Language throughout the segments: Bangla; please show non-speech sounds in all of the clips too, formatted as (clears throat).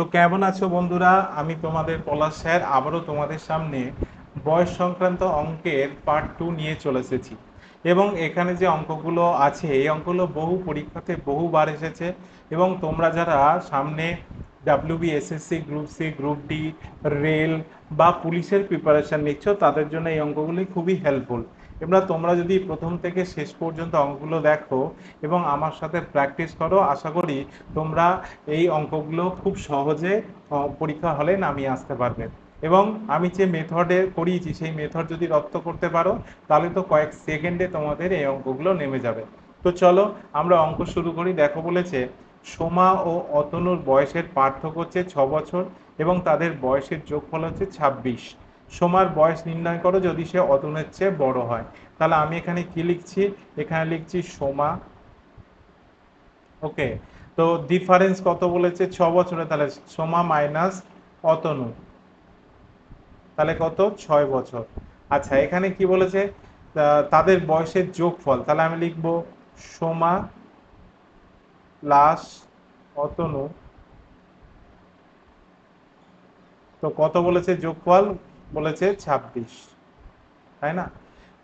তো কেমন আছো বন্ধুরা? আমি তোমাদের পলাশ স্যার, আবারও তোমাদের সামনে বয়স সংক্রান্ত অঙ্কের পার্ট টু নিয়ে চলে এসেছি। এবং এখানে যে অঙ্কগুলো আছে, এই অঙ্কগুলো বহু পরীক্ষাতে বহুবার এসেছে এবং তোমরা যারা সামনে WB SSC group C group D rail বা পুলিশের প্রিপারেশন নিচ্ছ, তাদের জন্য এই অঙ্কগুলি খুবই হেল্পফুল এবার তোমরা যদি প্রথম থেকে শেষ পর্যন্ত অঙ্কগুলো দেখো এবং আমার সাথে প্র্যাকটিস করো, আশা করি তোমরা এই অঙ্কগুলো খুব সহজে পরীক্ষা হলে নামিয়ে আসতে পারবে। এবং আমি যে মেথডে করিয়েছি, সেই মেথড যদি রপ্ত করতে পারো, তাহলে তো কয়েক সেকেন্ডে তোমাদের এই অঙ্কগুলো নেমে যাবে। তো চলো, আমরা অঙ্ক শুরু করি। দেখো বলেছে, সোমা ও অতনুর বয়সের পার্থক্য হচ্ছে ছ বছর এবং তাদের বয়সের যোগফল হচ্ছে ছাব্বিশ। সোমার বয়স নির্ণয় করো যদি সে অতনুর চেয়ে বড় হয়। তাহলে আমি এখানে কি লিখছি? এখানে লিখছি সোমা। ওকে, তো ডিফারেন্স কত বলেছে? ছ বছরে, তাহলে সোমা মাইনাস অতনু। তাহলে কত? ছয় বছর। আচ্ছা এখানে কি বলেছে? তাদের বয়সের যোগফল। তাহলে আমি লিখব সোমা প্লাস অতনু। তো কত বলেছে যোগফল? বলেছে ছাব্বিশ, তাই না?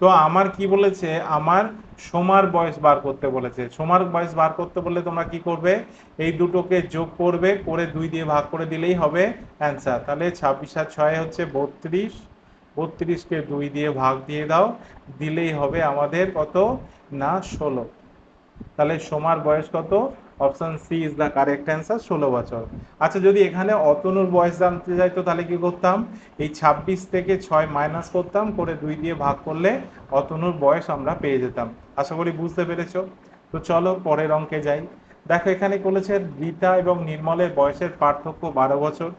তো আমার কি বলেছে? আমার সোমার বয়স বার করতে বলেছে। সোমার বয়স বার করতে বললে তোমরা কি করবে? এই দুটোকে যোগ করবে, করে দুই দিয়ে ভাগ করে দিলেই হবে অ্যান্সার তাহলে ছাব্বিশ আর ছয় হচ্ছে বত্রিশ। বত্রিশকে দুই দিয়ে ভাগ দিয়ে দাও, দিলেই হবে আমাদের কত? না, ষোলো। তাহলে সোমার বয়স কত? Option C is the correct answer ষোলো বছর। আচ্ছা যদি এখানে অতনুর বয়স জানতে যাইতো তাহলে কি করতাম? এই ছাব্বিশ থেকে ছয় মাইনাস করতাম, করে দুই দিয়ে ভাগ করলে অতনুর বয়স আমরা পেয়ে যেতাম। আশা করি বুঝতে পেরেছ? তো চলো পরের অঙ্কে যাই। দেখো, এখানে বলেছে রীতা এবং নির্মলের বয়সের পার্থক্য বারো বছর।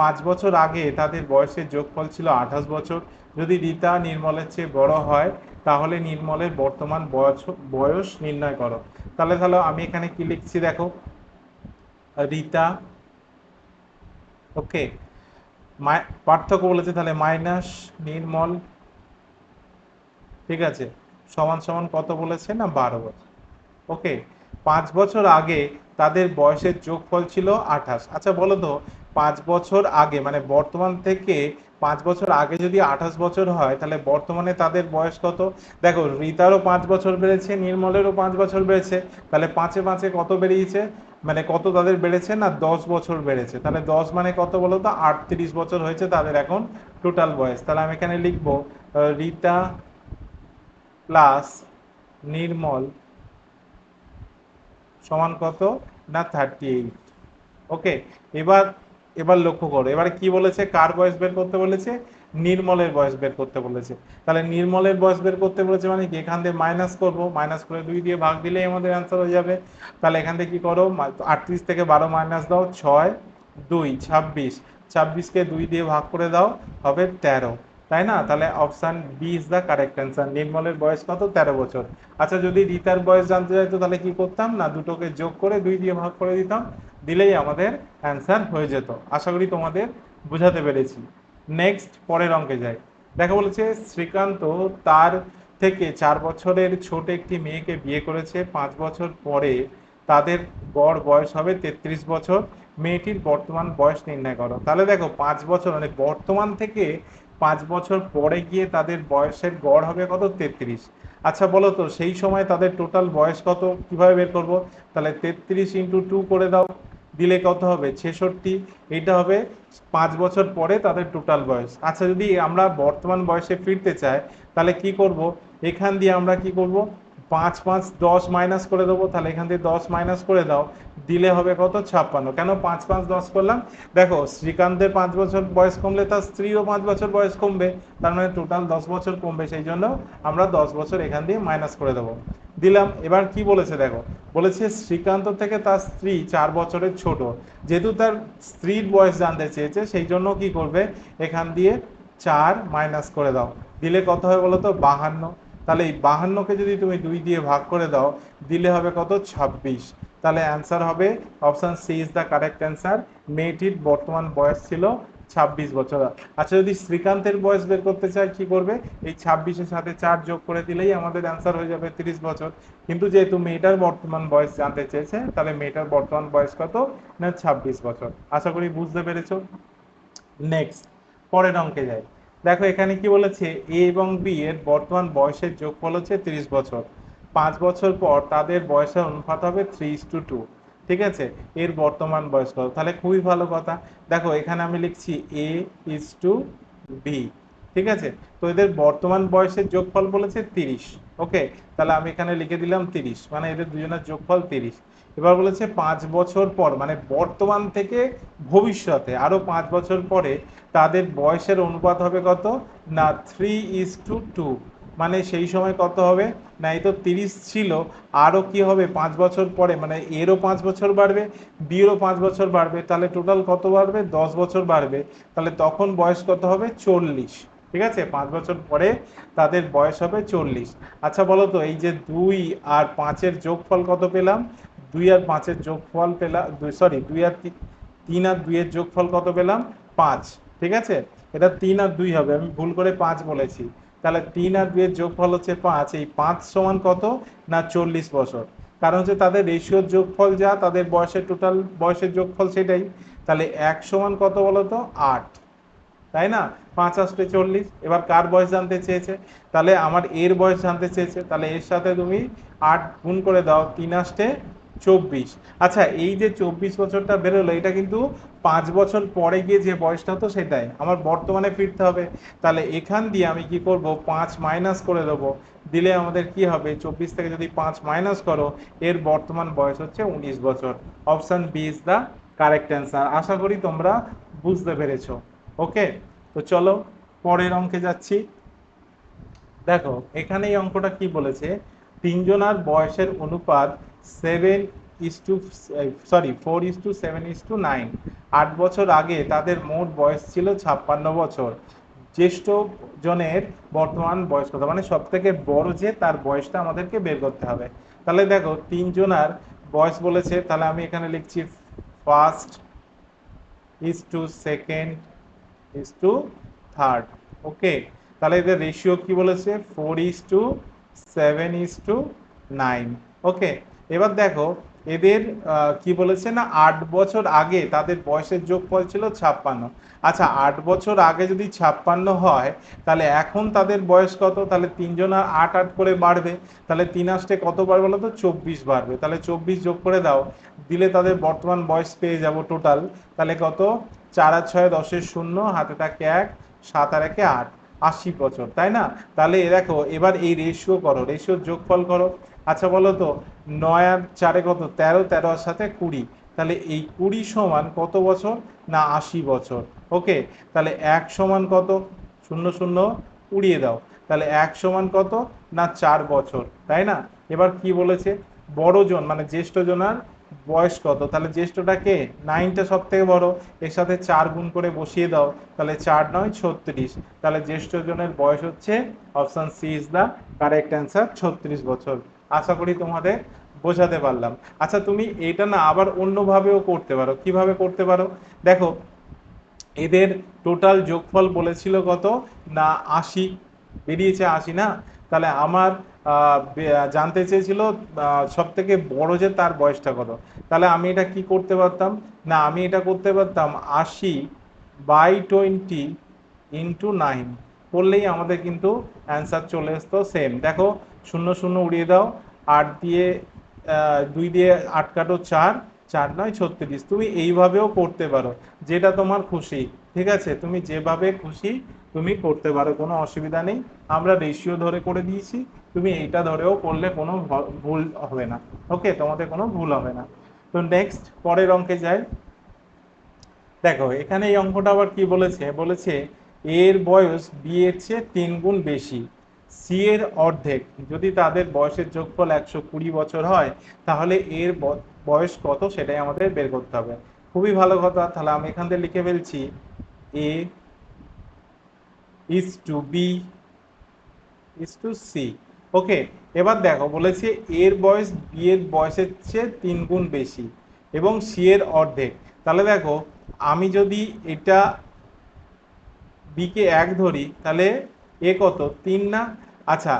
পাঁচ বছর আগে তাদের বয়সের যোগফল ছিল আঠাশ বছর। যদি রীতা নির্মলের চেয়ে বড় হয় তাহলে নির্মলের বর্তমান বয়স বয়স নির্ণয় করো। তাহলে তাহলে আমি এখানে কি লিখছি দেখো? রীতা, ওকে। পার্থক্য বলেছে তাহলে মাইনাস নির্মল, ঠিক আছে? সমান সমান কত বলেছে না বারো বছর ওকে, পাঁচ বছর আগে তাদের বয়সের যোগফল ছিল আঠাশ। আচ্ছা বলো তো পাঁচ বছর আগে মানে বর্তমান থেকে পাঁচ বছর আগে যদি আঠাশ বছর হয়, তাহলে বর্তমানে তাদের বয়স কত? দেখো, রীতারও পাঁচ বছর বেড়েছে, নির্মলেরও পাঁচ বছর বেড়েছে, তাহলে পাঁচে পাঁচে কত বেরিয়েছে মানে কত তাদের বেড়েছে না দশ বছর বেড়েছে? তাহলে দশ মানে কত বলো তো? আটত্রিশ বছর হয়েছে তাদের এখন টোটাল বয়স। তাহলে আমি এখানে লিখব রীতা প্লাস নির্মল সমান কত? না থার্টি এইট ওকে এবার এবার লক্ষ্য করো, এবারে কি বলেছে? কার বয়স বের করতে বলেছে? নির্মলের বয়স বের করতে বলেছে। তাহলে নির্মলের বয়স বের করতে বলেছে মানে কি? এখান থেকে মাইনাস করব মাইনাস করে দুই দিয়ে ভাগ দিলেই আমাদের অ্যান্সার হয়ে যাবে। তাহলে এখান থেকে কি করো? আটত্রিশ থেকে বারো মাইনাস দাও, ছয়, দুই, ছাব্বিশ। ছাব্বিশকে দুই দিয়ে ভাগ করে দাও, হবে তেরো। তাই না? তাহলে option B is the correct answer নির্মলের বয়স কত? তেরো বছর। আচ্ছা যদি রিতার বয়স জানতে চাইতো তাহলে কি করতাম? না, দুটোকে যোগ করে দুই দিয়ে ভাগ করে দিতাম। দিলেই আমাদের অ্যান্সার হয়ে যেত। আশা করি তোমাদের বোঝাতে পেরেছি। নেক্সট পরের অঙ্কে যাই। দেখা বলেছে, শ্রীকান্ত তার থেকে চার বছরের ছোট একটি মেয়েকে বিয়ে করেছে। পাঁচ বছর পরে তাদের গড় বয়স হবে তেত্রিশ বছর। মেয়েটির বর্তমান বয়স নির্ণয় করো। তাহলে দেখো, পাঁচ বছর মানে বর্তমান থেকে পাঁচ বছর পরে গিয়ে তাদের বয়সের গড় হবে কত? তেত্রিশ। আচ্ছা বলো তো, সেই সময় তাদের টোটাল বয়স কত? কীভাবে বের করব? তাহলে তেত্রিশ ইন্টু টু করে দাও। দিলে কত হবে? ছেষট্টি। এটা হবে পাঁচ বছর পরে তাদের টোটাল বয়স। আচ্ছা যদি আমরা বর্তমান বয়সে ফিরতে চাই, তাহলে কি করব? এখান দিয়ে আমরা কি করব? পাঁচ পাঁচ দশ মাইনাস করে দেবো। তাহলে এখান থেকে দশ মাইনাস করে দাও। দিলে হবে কত? ছাপ্পান্ন। কেন পাঁচ পাঁচ দশ করলাম? দেখো, শ্রীকান্তের পাঁচ বছর বয়স কমলে তার স্ত্রীও পাঁচ বছর বয়স কমবে। তার মানে টোটাল দশ বছর কমবে। সেই জন্য আমরা দশ বছর এখান দিয়ে মাইনাস করে দেবো। দিলাম। এবার কি বলেছে দেখো? বলেছে শ্রীকান্ত থেকে তার স্ত্রী চার বছরের ছোট। যেহেতু তার স্ত্রীর বয়স জানতে চেয়েছে, সেই জন্য কি করবে? এখান দিয়ে চার মাইনাস করে দাও। দিলে কত হয় বলো তো? বাহান্ন। তাহলে এই বাহান্নকে যদি তুমি দুই দিয়ে ভাগ করে দাও, দিলে হবে কত? ছাব্বিশ। তাহলে অ্যান্সার হবে option C is the correct answer মেয়েটির বর্তমান বয়স ছিল ছাব্বিশ বছর। আচ্ছা যদি শ্রীকান্তের বয়স বের করতে চাই কি করবে? এই ছাব্বিশের সাথে চার যোগ করে দিলেই আমাদের অ্যান্সার হয়ে যাবে তিরিশ বছর। কিন্তু যেহেতু মেয়েটার বর্তমান বয়স জানতে চেয়েছে, তাহলে মেয়েটার বর্তমান বয়স কত? না, ছাব্বিশ বছর। আশা করি বুঝতে পেরেছ? নেক্সট পরের অঙ্কে যাই। দেখো, এখানে কি বলেছে? এ এবং বি এর বর্তমান বয়সের যোগফল হচ্ছে তিরিশ বছর। পাঁচ বছর পর তাদের বয়সের অনুপাত হবে থ্রি টু টু ঠিক আছে? এর বর্তমান বয়স কত? তাহলে খুবই ভালো কথা। দেখো, এখানে আমি লিখছি এ ইস টু বি ঠিক আছে? তো এদের বর্তমান বয়সের যোগফল বলেছে তিরিশ, ওকে? তাহলে আমি এখানে লিখে দিলাম তিরিশ মানে এদের দুজনের যোগফল তিরিশ। এবার বলেছে পাঁচ বছর পর মানে বর্তমান থেকে ভবিষ্যতে, আরও পাঁচ বছর পরে, তাদের বয়সের অনুপাত হবে কত? না থ্রি ইস টু টু মানে সেই সময় কত হবে? না, এই তো তিরিশ ছিল। আরও কি হবে? পাঁচ বছর পরে মানে এরও পাঁচ বছর বাড়বে, বিয়েরও পাঁচ বছর বাড়বে। তাহলে টোটাল কত বাড়বে? দশ বছর বাড়বে। তাহলে তখন বয়স কত হবে? চল্লিশ। ঠিক আছে? পাঁচ বছর পরে তাদের বয়স হবে চল্লিশ। আচ্ছা বলো তো, এই যে দুই আর পাঁচের যোগফল কত পেলাম? দুই আর পাঁচের যোগফল পেলাম সরি দুই আর তিন আর দুইয়ের যোগফল কত পেলাম? পাঁচ। ঠিক আছে? এটা তিন আর দুই হবে। আমি ভুল করে পাঁচ বলেছি। তাহলে তিন আর দুইয়ের যোগফল হচ্ছে পাঁচ, এই পাঁচ সমান কত? না, চল্লিশ বছর। কারণ হচ্ছে তাদের রেশিওর যোগফল যা, তাদের বয়সের টোটাল বয়সের যোগফল সেটাই। তাহলে এক সমান কত বলো তো? আট। তাই না? পাঁচ আসতে চল্লিশ। এবার কার বয়স জানতে চেয়েছে? তাহলে আমার এর বয়স জানতে চেয়েছে। তাহলে এর সাথে তুমি আট গুণ করে দাও, তিন আসতে চব্বিশ। আচ্ছা এই যে চব্বিশ বছরটা বেরোলো, এটা কিন্তু পাঁচ বছর পরে গিয়ে যে বয়সটা তো সেটাই। আমার বর্তমানে ফিরতে হবে। তাহলে এখান দিয়ে আমি কি করব? পাঁচ মাইনাস করে দেবো। দিলে আমাদের কি হবে? চব্বিশ থেকে যদি পাঁচ মাইনাস করো, এর বর্তমান বয়স হচ্ছে উনিশ বছর। Option B is the correct answer. আশা করি তোমরা বুঝতে পেরেছ। ওকে? তো চলো, পরের অঙ্কে যাচ্ছি। দেখো, এখানে এই অঙ্কটা কি বলেছে? তিনজনার বয়সের অনুপাত seven is to sorry four is to seven is to nine আট বছর আগে তাদের মোট বয়স ছিল ছাপ্পান্ন বছর। জ্যেষ্ঠ জনের বর্তমান বয়স কত মানে সব থেকে বড় যে, তার বয়সটা আমাদেরকে বের করতে হবে। তাহলে দেখো তিনজনার বয়স বলেছে, তাহলে আমি এখানে লিখছি first is to second is to third okay তাহলে এদের রেশিও কি বলেছে? Four is to seven is to nine okay এবার দেখো এদের কি বলেছে না, আট বছর আগে তাদের বয়সের যোগফল ছিল ছাপ্পান্ন। আচ্ছা আট বছর আগে যদি ছাপ্পান্ন হয়, তাহলে এখন তাদের বয়স কত? তাহলে তিনজন আর আট আট করে বাড়বে। তাহলে তিন আসতে কত বাড়বে বলো তো? চব্বিশ বাড়বে। তাহলে চব্বিশ যোগ করে দাও, দিলে তাদের বর্তমান বয়স পেয়ে যাব টোটাল তাহলে কত? চার আর ছয় দশের শূন্য, হাতে থাকে এক, সাত আর একে আট। আশি বছর, তাই না? তাহলে দেখো, এবার এই রেশিও করো রেশিওর যোগফল করো। আচ্ছা বলো তো, নয় আর চারে কত? তেরো তেরো আর সাথে কুড়ি। তাহলে এই কুড়ি সমান কত বছর? না, আশি বছর। ওকে তাহলে এক সমান কত? শূন্য শূন্য, উড়িয়ে দাও। তাহলে এক সমান কত? না, চার বছর, তাই না? এবার কি বলেছে? বড় জন মানে জ্যেষ্ঠ জনার বয়স কত? তাহলে জ্যেষ্ঠটা কে নাইনটা সব থেকে বড়, এর সাথে চার গুণ করে বসিয়ে দাও, তাহলে চার নয়, ছত্রিশ। তাহলে জ্যেষ্ঠ জনের বয়স হচ্ছে option C is the correct answer ছত্রিশ বছর। আশা করি তোমাদের বোঝাতে পারলাম। আচ্ছা তুমি এটা না আবার অন্যভাবেও করতে পারো। কীভাবে করতে পারো? দেখো, এদের টোটাল যোগফল বলেছিল কত? না, আশি। বেরিয়েছে আশি না? তাহলে আমার জানতে চেয়েছিল সব থেকে বড় যে তার বয়সটা কত। তাহলে আমি এটা কি করতে পারতাম? না, আমি এটা করতে পারতাম আশি বাই টোয়েন্টি ইন্টু নাইন। করলেই আমাদের কিন্তু অ্যান্সার চলে আসতো সেম দেখো, শূন্য শূন্য উড়িয়ে দাও, আট দিয়ে দুই দিয়ে আট কাটো চার চার নয় ছত্রিশ। তুমি এইভাবেও করতে পারো, যেটা তোমার খুশি, ঠিক আছে? তুমি যেভাবে খুশি, তুমি করতে পারো, কোনো অসুবিধা নেই। আমরা রেশিও ধরে করে দিয়েছি। তুমি এইটা ধরেও করলে কোনো ভুল হবে না। ওকে তোমাদের কোনো ভুল হবে না। তো নেক্সট পরের অঙ্কে যাই। দেখো, এখানে এই অঙ্কটা আবার কি বলেছে? বলেছে, এর বয়স বি এর চেয়ে তিন গুণ বেশি সি এর অর্ধেক। যদি তাদের বয়সের যোগফল একশো কুড়ি বছর হয়, তাহলে এর বয়স কত সেটাই আমাদের বের করতে হবে। খুবই ভালো কথা। তাহলে আমি এখান থেকে লিখে ফেলছি A is to B is to C okay এবার দেখো, বলেছে এর বয়স বি এর বয়সের চেয়ে তিন গুণ বেশি এবং সি এর অর্ধেক। তাহলে দেখো, আমি যদি এটা বি কে এক ধরি, তাহলে এ কত? তিন না? আচ্ছা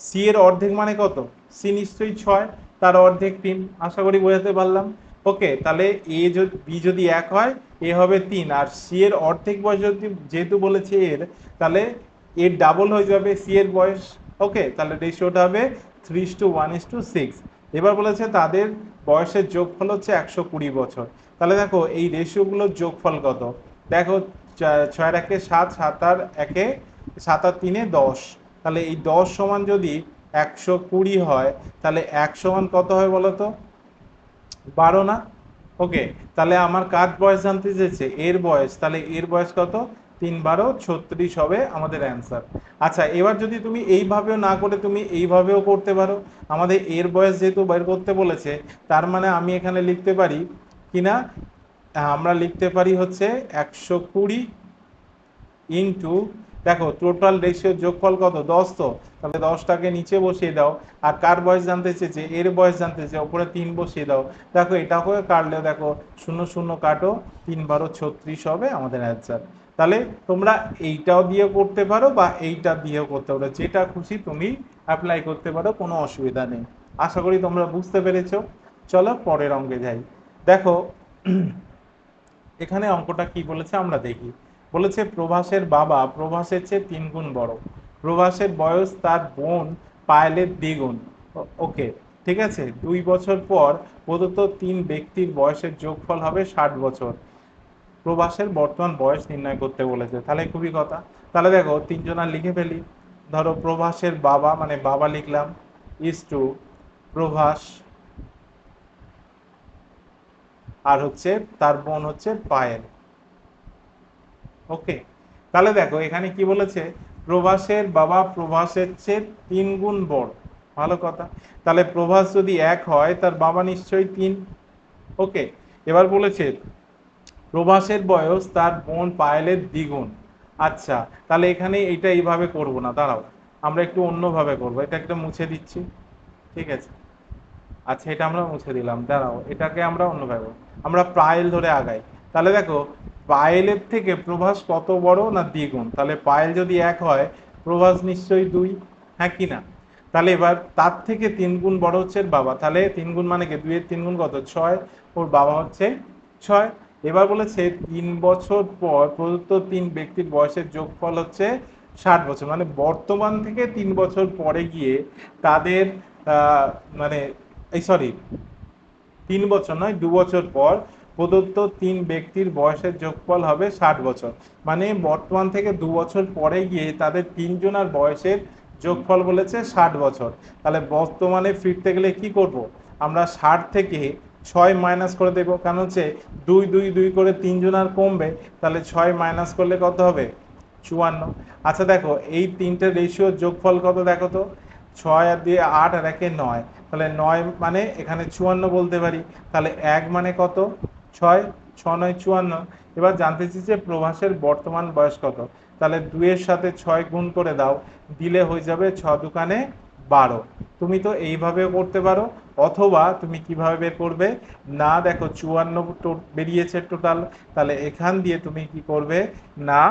সি এর অর্ধেক মানে কত? সি নিশ্চয়ই ছয়, তার অর্ধেক তিন, আশা করি বোঝাতে পারলাম। ওকে তাহলে এ যদি বি যদি এক হয়, এ হবে তিন, আর সি এর অর্ধেক বয়স যদি, যেহেতু বলেছে এর, তাহলে এর ডাবল হয়ে যাবে সি এর বয়স ওকে তাহলে রেশিওটা হবে three to one is to six এবার বলেছে তাদের বয়সের যোগফল হচ্ছে একশো কুড়ি বছর। তাহলে দেখো, এই রেশিওগুলোর যোগফল কত? দেখো ছয়ের একে সাত সাত আর একে, সাত আর তিনে দশ। তাহলে এই দশ সমান যদি একশো কুড়ি হয়, তাহলে এক সমান কত হয় বলো তো বারো না? ওকে তাহলে আমার কার বয়স জানতে চেয়েছে? এর বয়স। তাহলে এর বয়স কত? তিন বারো ছত্রিশ হবে আমাদের অ্যান্সার আচ্ছা এবার যদি তুমি এইভাবেও না করে তুমি এইভাবেও করতে পারো, আমাদের এর বয়স যেহেতু বের করতে বলেছে, তার মানে আমি এখানে লিখতে পারি কিনা? আমরা লিখতে পারি হচ্ছে একশো কুড়ি ইন্টু দেখো টোটাল রেশিওর যোগফল কত? দশ তো। তাহলে দশটাকে নিচে বসিয়ে দাও। আর কার বয়স জানতে চেয়েছে? এর বয়স জানতে চেয়েছে, ওপরে তিন বসিয়ে দাও। দেখো এটা করে কাটলেও দেখো, শূন্য শূন্য কাটো তিন বারো ছত্রিশ হবে আমাদের অ্যান্সার তাহলে তোমরা এইটাও দিয়ে করতে পারো বা এইটা দিয়েও করতে পারো। যেটা খুশি তুমি অ্যাপ্লাই করতে পারো, কোনো অসুবিধা নেই। আশা করি তোমরা বুঝতে পেরেছ। চলো পরের অঙ্কে যাই। দেখো, (clears throat) এখানে অঙ্কটা কি বলেছে আমরা দেখি। বলেছে, প্রভাসের বাবা, প্রভাসের চেয়ে তিন গুণ বড়। প্রভাসের বয়স তার বোন পায়েলের দ্বিগুণ। ওকে, ঠিক আছে? দুই বছর পর প্রদত্ত তিন ব্যক্তির বয়সের যোগফল হবে ষাট বছর। প্রভাসের বর্তমান বয়স নির্ণয় করতে বলেছে। তাহলে খুবই কথা। তাহলে দেখো তিনজন আর লিখে ফেলি। ধরো, প্রভাসের বাবা মানে বাবা লিখলাম ইস টু প্রভাস, আর হচ্ছে তার বোন হচ্ছে পায়েল। ওকে? তাহলে দেখো, এখানে কি বলেছে? প্রভাসের বাবা প্রভাসের চেয়ে তিন গুণ বড়। ভালো কথা। তাহলে প্রভাস যদি এক হয়, তার বাবা নিশ্চয়ই তিন। ওকে? এবার বলেছে প্রভাসের বয়স তার বোন পায়েলের দ্বিগুণ। আচ্ছা তাহলে এখানে এটা এইভাবে করব না, দাঁড়াও। আমরা একটু অন্যভাবে করব, এটা একটা মুছে দিচ্ছি। ঠিক আছে? আচ্ছা এটা আমরা মুছে দিলাম, দাঁড়াও, এটাকে আমরা অন্যভাবে। আমরা পায়েল ধরে আগাই। তাহলে দেখো, পায়েলের থেকে প্রভাস কত বড় না দ্বিগুণ? তাহলে পায়েল যদি এক হয় প্রভাস নিশ্চয়ই দুই হ্যাঁ কি না? তাহলে এবার তার থেকে তিন গুণ বড় হচ্ছে বাবা। তাহলে তিন গুণ মানে কি? দুইয়ের তিন গুণ কত? ছয়, ওর বাবা হচ্ছে ছয়। এবার বলেছে তিন বছর পর প্রদত্ত তিন ব্যক্তির বয়সের যোগফল হচ্ছে ষাট বছর। মানে বর্তমান থেকে তিন বছর পরে গিয়ে তাদের মানে এই সরি তিন বছর নয়, দু বছর পর প্রদত্ত তিন ব্যক্তির বয়সের যোগফল হবে ষাট বছর। মানে বর্তমান থেকে দু বছর পরে গিয়ে তাদের তিনজনের বয়সের যোগফল বলেছে ষাট বছর। তাহলে বর্তমানে ফিরতে গেলে কি করব? আমরা ষাট থেকে ছয় মাইনাস করে দেবো। কারণ হচ্ছে দুই দুই দুই করে তিনজন আর কমবে, তাহলে ছয় মাইনাস করলে কত হবে? চুয়ান্ন। আচ্ছা দেখো, এই তিনটে রেশিওর যোগফল কত দেখো তো? ছয় আর দিয়ে আট আর একে নয়। তাহলে নয় মানে এখানে চুয়ান্ন বলতে পারি। তাহলে এক মানে কত? ছয়, ছ নয়, চুয়ান্ন। এবার জানতে চাইছি যে প্রভাসের বর্তমান বয়স কত। তাহলে দুইয়ের সাথে ছয় গুণ করে দাও, দিলে হয়ে যাবে ছ দোকানে বারো। তুমি তো এইভাবেও করতে পারো, অথবা তুমি কীভাবে বের করবে? না, দেখো, চুয়ান্ন বেরিয়েছে টোটাল তাহলে এখান দিয়ে তুমি কি করবে? না,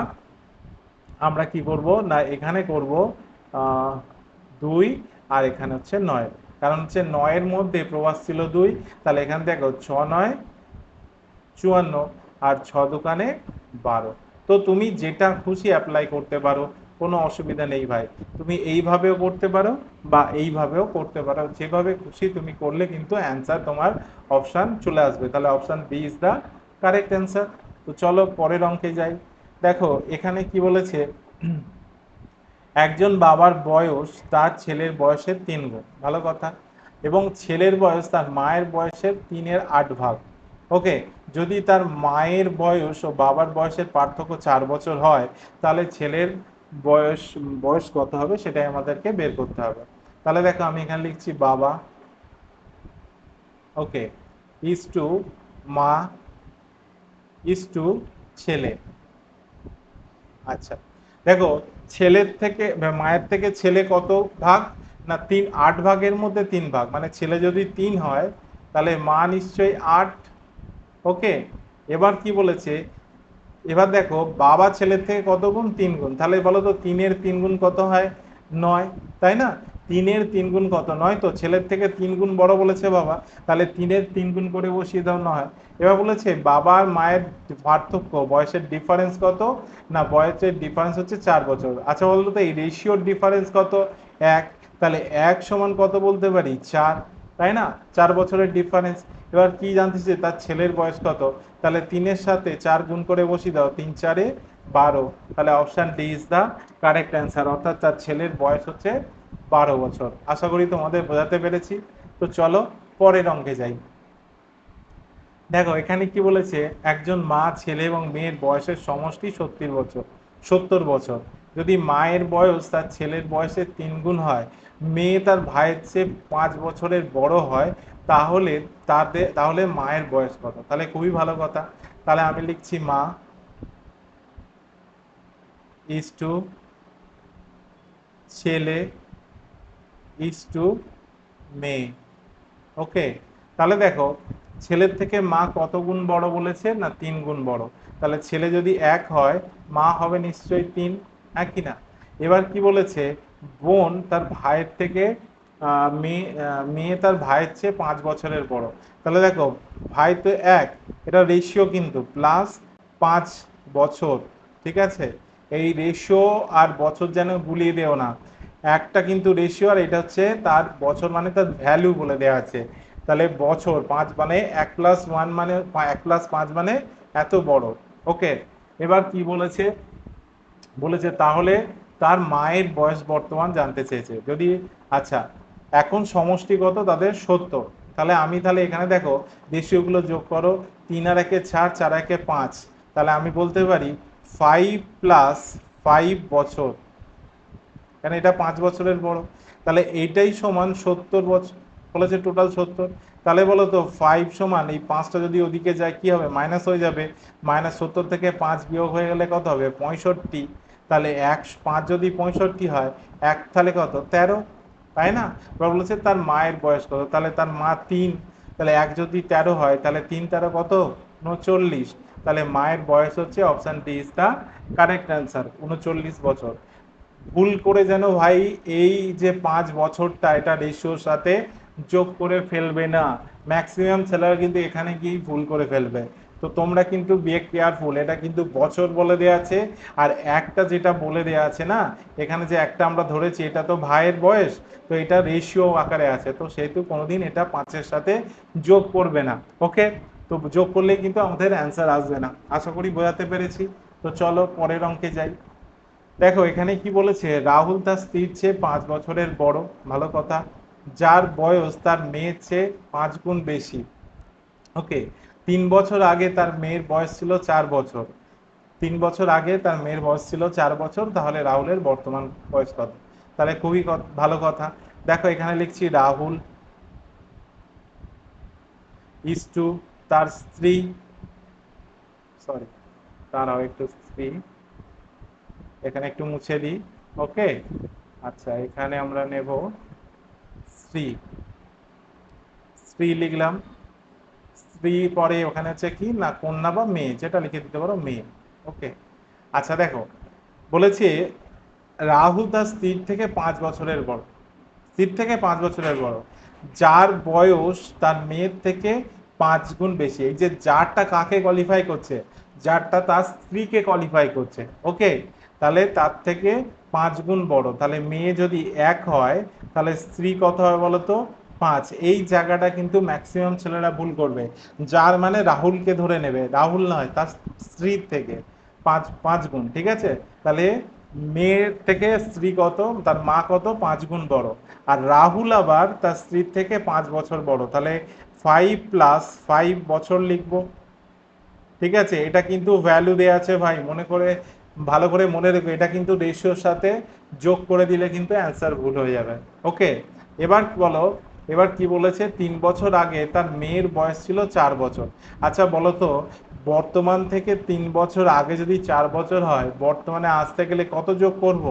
আমরা কি করব? না, এখানে করব দুই, আর এখানে হচ্ছে নয়। কারণ হচ্ছে নয়ের মধ্যে প্রবাস ছিল দুই, তাহলে এখান দেখো, ছ নয়, চুয়ান্ন, আর ছ দোকানে বারো। তো তুমি যেটা খুশি অ্যাপ্লাই করতে পারো। কোনো অসুবিধা নেই ভাই। তুমি এইভাবেও করতে পারো বা এইভাবেও করতে পারো। যেভাবে খুশি তুমি করলে কিন্তু অ্যান্সার তোমার অপশান চলে আসবে। তাহলে option B is the correct answer তো চলো পরের অঙ্কে যাই। দেখো, এখানে কি বলেছে? একজন বাবার বয়স তার ছেলের বয়সের তিন গুণ। ভালো কথা। এবং ছেলের বয়স তার মায়ের বয়সের তিনের আট ভাগ। ওকে, যদি তার মায়ের বয়স ও বাবার বয়সের পার্থক্য চার বছর হয়, তাহলে ছেলের বয়স বয়স কত হবে সেটাই আমাদেরকে বের করতে হবে। তাহলে দেখো আমি এখানে লিখছি বাবা। ওকে ইস টু মা ইস টু ছেলে। আচ্ছা দেখো ছেলের থেকে, মায়ের থেকে ছেলে কত ভাগ? না, তিন, আট ভাগের মধ্যে তিন ভাগ। মানে ছেলে যদি তিন হয়, তাহলে মা নিশ্চয়ই আট। ওকে এবার কি বলেছে? এবার দেখো, বাবা ছেলের থেকে কত গুণ? তিন গুণ। তাহলে বলো তো, তিনের তিন গুণ কত হয়? নয়, তাই না? তিনের তিন গুণ কত? নয় তো, ছেলের থেকে তিন গুণ বড় বলেছে বাবা। তাহলে তিনের তিন গুণ করে বসিয়ে দাও নয়। এবার বলেছে, বাবার মায়ের পার্থক্য, বয়সের ডিফারেন্স কত? না, বয়সের ডিফারেন্স হচ্ছে চার বছর। আচ্ছা বলতো এই রেশিওর ডিফারেন্স কত? এক। তাহলে এক সমান কত বলতে পারি? চার। তাই না? চার বছরের ডিফারেন্স এবার কি জানতে চাই? তার ছেলের বয়স কত? তাহলে তিনের সাথে চার গুণ করে বসিয়ে দাও, তিন চারে বারো। তাহলে option D is the correct answer অর্থাৎ তার ছেলের বয়স হচ্ছে বারো বছর। আশা করি তোমাদের বোঝাতে পেরেছি। তো চলো পরের অঙ্কে যাই। দেখো, এখানে কি বলেছে? একজন মা ছেলে এবং মেয়ের বয়সের সমষ্টি সত্তর বছর। সত্তর বছর। যদি মায়ের বয়স তার ছেলের বয়সের তিন গুণ হয় মেয়ে তার ভাইয়ের চেয়ে পাঁচ বছরের বড় হয়, তাহলে তাদের, তাহলে মায়ের বয়স কত? তাহলে খুবই ভালো কথা। তাহলে আমি লিখছি মা ইজ টু ছেলে ইজ টু মেয়ে। ওকে? তাহলে দেখো, ছেলের থেকে মা কত গুণ বড় বলেছে না তিন গুণ বড়? তাহলে ছেলে যদি এক হয়, মা হবে নিশ্চয়ই তিন। একই না? এবার কি বলেছে? বোন তার ভাইয়ের থেকে মেয়ে মেয়ে তার ভাইয়ের চেয়ে পাঁচ বছরের বড়। তাহলে দেখো, ভাই তো এক, এটা রেশিও কিন্তু প্লাস পাঁচ বছর, ঠিক আছে? এই রেশিও আর বছর যেন গুলিয়ে দেও না। একটা কিন্তু রেশিও আর এটা হচ্ছে তার বছর মানে তার ভ্যালু বলে দেওয়া আছে। তাহলে বছর পাঁচ মানে এক প্লাস ওয়ান মানে এক প্লাস পাঁচ মানে এত বড় ওকে এবার কি বলেছে? বলেছে তাহলে তার মায়ের বয়স বর্তমান জানতে চেয়েছে। যদি আচ্ছা এখন সমষ্টিগত তাদের সত্তর। তাহলে আমি তাহলে এখানে দেখো, দেশীয়গুলো যোগ করো, তিন আর একে চার চার একে পাঁচ। তাহলে আমি বলতে পারি ফাইভ প্লাস ফাইভ বছর। কেন এটা পাঁচ বছরের বড়? তাহলে এইটাই সমান সত্তর বছর। বলেছে টোটাল সত্তর। তাহলে বলো তো ফাইভ সমান, এই পাঁচটা যদি ওদিকে যায়, কি হবে? মাইনাস হয়ে যাবে। মাইনাস সত্তর থেকে পাঁচ বিয়োগ হয়ে গেলে কত হবে? পঁয়ষট্টি। তাহলে এক পাঁচ যদি পঁয়ষট্টি হয়, এক তাহলে কত? তেরো, তাই না? এবার বলেছে তার মায়ের বয়স কত? তাহলে তার মা তিন। তাহলে এক যদি তেরো হয়, তাহলে তিন তেরো কত? উনচল্লিশ। তাহলে মায়ের বয়স হচ্ছে option D is the correct answer উনচল্লিশ বছর। ভুল করে যেন ভাই এই যে পাঁচ বছরটা, এটা রেশিওর সাথে যোগ করে ফেলবে না। ম্যাক্সিমাম ছেলেরা কিন্তু এখানে গিয়েই ভুল করে ফেলবে। তো তোমরা কিন্তু বিয়ে কেয়ারফুল এটা কিন্তু বছর বলে দেওয়া আছে, আর একটা যেটা বলে দেওয়া আছে না, এখানে যে একটা আমরা ধরেছি, এটা তো ভাইয়ের বয়স, তো এটা রেশিও আকারে আছে, তো সেহেতু কোনোদিন এটা পাঁচের সাথে যোগ করবে না ওকে তো যোগ করলে কিন্তু আমাদের অ্যান্সার আসবে না, আশা করি বোঝাতে পেরেছি, তো চলো পরের অঙ্কে যাই। দেখো, এখানে কি বলেছে, রাহুল তার স্ত্রীর চেয়ে পাঁচ বছরের বড়, ভালো কথা, যার বয়স তার মেয়ের চেয়ে পাঁচ গুণ বেশি ওকে তিন বছর আগে তার মেয়ের বয়স ছিল চার বছর। তিন বছর আগে তার মেয়ের বয়স ছিল চার বছর, তাহলে রাহুলের বর্তমান বয়স কত? তাহলে খুবই ভালো কথা। দেখো, এখানে লিখছি, রাহুল ইস টু তার স্ত্রী সরি তারাও একটু, স্ত্রী। এখানে একটু মুছে দিই, ওকে? আচ্ছা এখানে আমরা নেব স্ত্রী। স্ত্রী লিখলাম স্ত্রী পরে ওখানে হচ্ছে কি? না, কন্যা বা মেয়ে, যেটা লিখে দিতে পারো মেয়ে। ওকে? আচ্ছা দেখো, বলেছে রাহুল তার স্ত্রীর থেকে পাঁচ বছরের বড়। স্ত্রীর থেকে পাঁচ বছরের বড়। যার বয়স তার মেয়ের থেকে পাঁচ গুণ বেশি। এই যে যারটা কাকে কোয়ালিফাই করছে? যারটা তার স্ত্রীকে কোয়ালিফাই করছে। ওকে? তাহলে তার থেকে পাঁচ গুণ বড়। তাহলে মেয়ে যদি এক হয়, তাহলে স্ত্রী কত হবে বলতো? পাঁচ, এই জায়গাটা কিন্তু ম্যাক্সিমাম ছেলেরা ভুল করবে। যার মানে রাহুলকে ধরে নেবে। রাহুল নয়, তার স্ত্রীর থেকে পাঁচ পাঁচ গুণ, ঠিক আছে? তাহলে মেয়ের থেকে স্ত্রী কত? তার মা কত? পাঁচ গুণ বড়। আর রাহুল আবার তার স্ত্রীর থেকে পাঁচ বছর বড়। তাহলে ফাইভ প্লাস ফাইভ বছর লিখব। ঠিক আছে? এটা কিন্তু ভ্যালু দেওয়া আছে ভাই। মনে করে, ভালো করে মনে রেখো। এটা কিন্তু রেশিওর সাথে যোগ করে দিলে কিন্তু অ্যান্সার ভুল হয়ে যাবে। ওকে এবার বলো? এবার কি বলেছে? তিন বছর আগে তার মেয়ের বয়স ছিল চার বছর। আচ্ছা বলো তো, বর্তমান থেকে তিন বছর আগে যদি চার বছর হয়, বর্তমানে আসতে গেলে কত যোগ করব?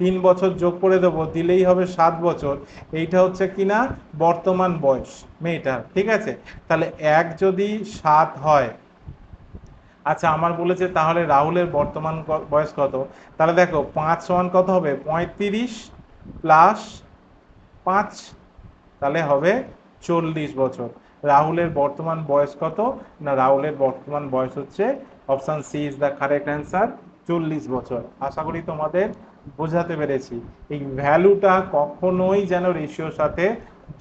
তিন বছর যোগ করে দেবো, দিলেই হবে সাত বছর। এইটা হচ্ছে কিনা? বর্তমান বয়স মেয়েটার ঠিক আছে? তাহলে এক যদি সাত হয় আচ্ছা আমার বলেছে তাহলে রাহুলের বর্তমান বয়স কত? তাহলে দেখো, পাঁচ সমান কত হবে? পঁয়ত্রিশ প্লাস পাঁচ তাহলে হবে চল্লিশ বছর। রাহুলের বর্তমান বয়স কত? না, রাহুলের বর্তমান বয়স হচ্ছে option C is the correct answer চল্লিশ বছর। আশা করি তোমাদের বোঝাতে পেরেছি। এই ভ্যালুটা কখনোই যেন রেশিওর সাথে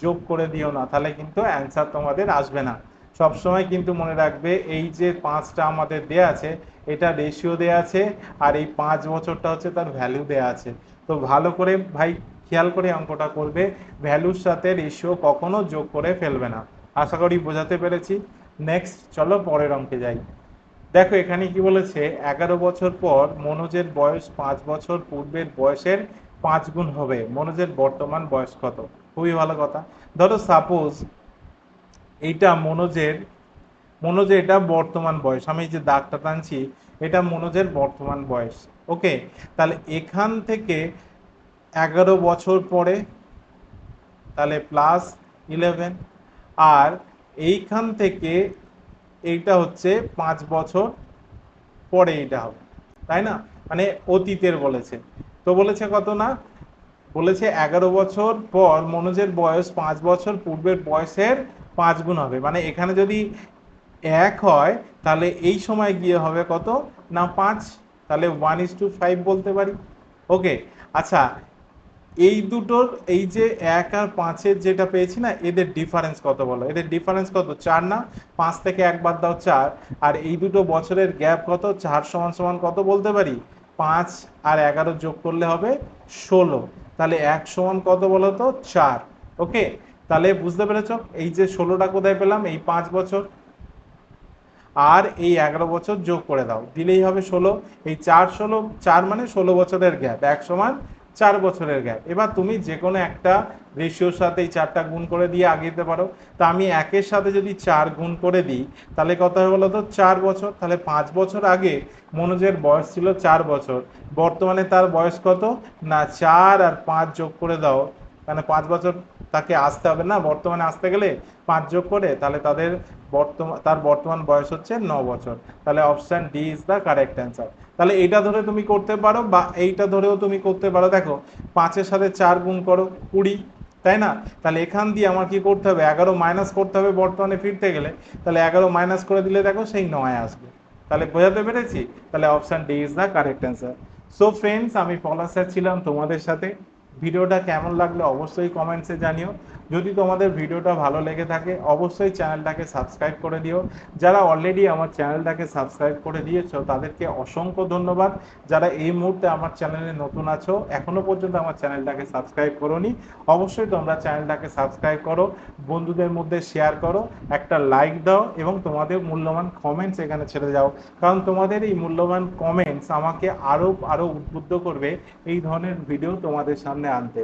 যোগ করে দিও না, তাহলে কিন্তু অ্যান্সার তোমাদের আসবে না। সবসময় কিন্তু মনে রাখবে, এই যে পাঁচটা আমাদের দেয়া আছে, এটা রেশিও দেয়া আছে, আর এই পাঁচ বছরটা হচ্ছে তার ভ্যালু দেয়া আছে। তো ভালো করে ভাই খেয়াল করে অঙ্কটা করবে। ভ্যালুর সাথে রেশিও কখনো যোগ করে ফেলবে না। আশা করি বোঝাতে পেরেছি। নেক্সট চলো পরের অঙ্কে যাই। দেখো, এখানে কি বলেছে? এগারো বছর পর মনোজের বয়স পাঁচ বছর পূর্বের বয়সের পাঁচ গুণ হবে। মনোজের বর্তমান বয়স কত? খুবই ভালো কথা। ধরো সাপোজ এইটা মনোজের মনোজের এটা বর্তমান বয়স। আমি যে দাগটা টানছি, এটা মনোজের বর্তমান বয়স। ওকে তাহলে এখান থেকে এগারো বছর পরে তাহলে প্লাস ইলেভেন আর এইখান থেকে এইটা হচ্ছে পাঁচ বছর পরে এইটা হবে, তাই না? মানে অতীতের বলেছে। তো বলেছে কত না? বলেছে এগারো বছর পর মনোজের বয়স পাঁচ বছর পূর্বের বয়সের পাঁচ গুণ হবে। মানে এখানে যদি এক হয়, তাহলে এই সময় গিয়ে হবে কত? না পাঁচ? তাহলে ওয়ান ইস টু ফাইভ বলতে পারি। ওকে আচ্ছা এই দুটোর, এই যে এক আর পাঁচের যেটা পেয়েছি না, এদের ডিফারেন্স কত বলো? এদের ডিফারেন্স কত? চার না? পাঁচ থেকে একবার দাও চার। আর এই দুটো বছরের গ্যাপ কত? চার সমান সমান কত বলতে পারি? পাঁচ আর এগারো যোগ করলে হবে ষোলো। তাহলে এক সমান কত বলো তো? চার। ওকে? তাহলে বুঝতে পেরেছ? এই যে ষোলোটা কোথায় পেলাম? এই পাঁচ বছর। আর এই এগারো বছর যোগ করে দাও। দিলেই হবে ষোলো। এই চার ষোলো, চার মানে ষোলো বছরের গ্যাপ এক সমান চার বছরের গ্যাপ এবার তুমি যে কোনো একটা রেশিওর সাথে এই চারটা গুণ করে দিয়ে আগে দিতে পারো। তা আমি একের সাথে যদি চার গুণ করে দিই, তাহলে কত হবে বলো তো চার বছর। তাহলে পাঁচ বছর আগে মনোজের বয়স ছিল চার বছর। বর্তমানে তার বয়স কত? না, চার আর পাঁচ যোগ করে দাও। মানে পাঁচ বছর তাকে আসতে হবে না। বর্তমানে আসতে গেলে পাঁচ যোগ করে, তাহলে তাদের বর্তমান তার বর্তমান বয়স হচ্ছে ন বছর। তাহলে option D is the correct answer তাহলে এইটা ধরে তুমি করতে পারো বা এইটা ধরেও তুমি করতে পারো। দেখো, পাঁচের সাথে চার গুণ করো কুড়ি, তাই না? তাহলে এখান দিয়ে আমার কি করতে হবে? এগারো মাইনাস করতে হবে বর্তমানে ফিরতে গেলে। তাহলে এগারো মাইনাস করে দিলে দেখো সেই নয় আসবে। তাহলে বোঝাতে পেরেছি? তাহলে option D is the correct answer so friends আমি পলাশ স্যার ছিলাম তোমাদের সাথে। ভিডিওটা কেমন লাগল অবশ্যই কমেন্টসে জানিও। যদি তোমাদের ভিডিওটা ভালো লেগে থাকে, অবশ্যই চ্যানেলটাকে সাবস্ক্রাইব করে দিও। যারা অলরেডি আমার চ্যানেলটাকে সাবস্ক্রাইব করে দিয়েছ, তাদেরকে অসংখ্য ধন্যবাদ। যারা এই মুহূর্তে আমার চ্যানেলে নতুন আছো, এখনও পর্যন্ত আমার চ্যানেলটাকে সাবস্ক্রাইব করোনি, অবশ্যই তোমরা চ্যানেলটাকে সাবস্ক্রাইব করো, বন্ধুদের মধ্যে শেয়ার করো, একটা লাইক দাও এবং তোমাদের মূল্যবান কমেন্টস এখানে ছেড়ে যাও কারণ তোমাদের এই মূল্যবান কমেন্টস আমাকে আরও আরও উদ্বুদ্ধ করবে এই ধরনের ভিডিও তোমাদের সামনে আনতে।